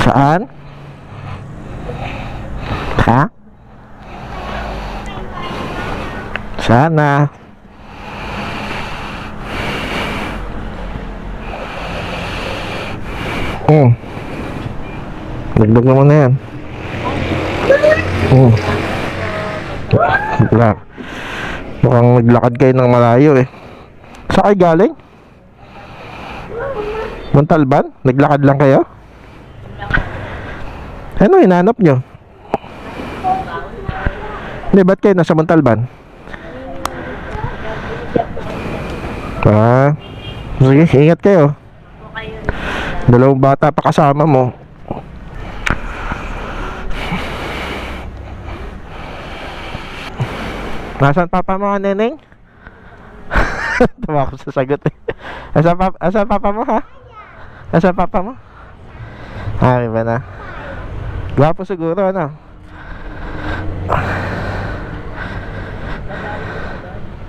Saan? Ha? Sana. Hmm. Dagdag naman na yan. Hmm. Wala. Mukhang naglakad kayo ng malayo eh. Sa kayo galing? Montalban? Naglakad lang kayo? Ano hinanap nyo? Hindi, ba't kayo nasa Montalban? Ah, sige, ingat kayo. Dalawang bata pa kasama mo. Nasaan papa mo, neneng? Tawa ako sa sagot eh. Asa papa, asa papa mo ha? Asa papa mo? Ah, iba na. Gwapo siguro, ano?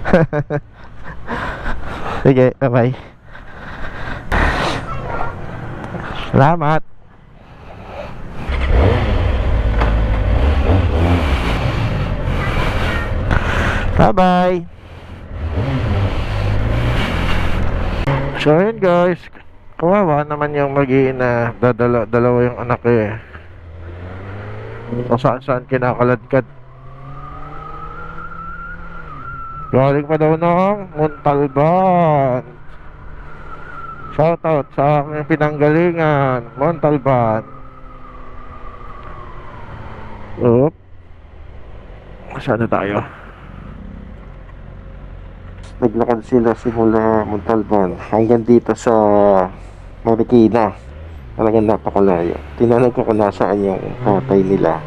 Sige, bye-bye. Salamat. Bye-bye. So yun guys, kawawa naman yung mag na dadala, dalawa yung anak eh. Kung saan saan kinakaladkad. Galing pa daw ng Montalban. Shoutout sa aking pinanggalingan, Montalban. Oop. Saan na tayo? Naglakad sila simula Montalban hanggang dito sa Marikina. Talagang napakalayo. Tinanong ko kung nasaan yung tatay nila.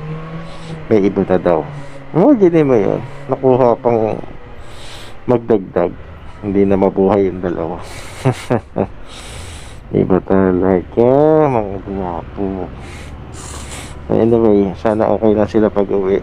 May iba na daw. Gini mo yun. Nakuha pang magdagdag. Hindi na mabuhay yung dalawa. iba talaga, mga gwapo. Anyway, sana okay lang sila pag uwi.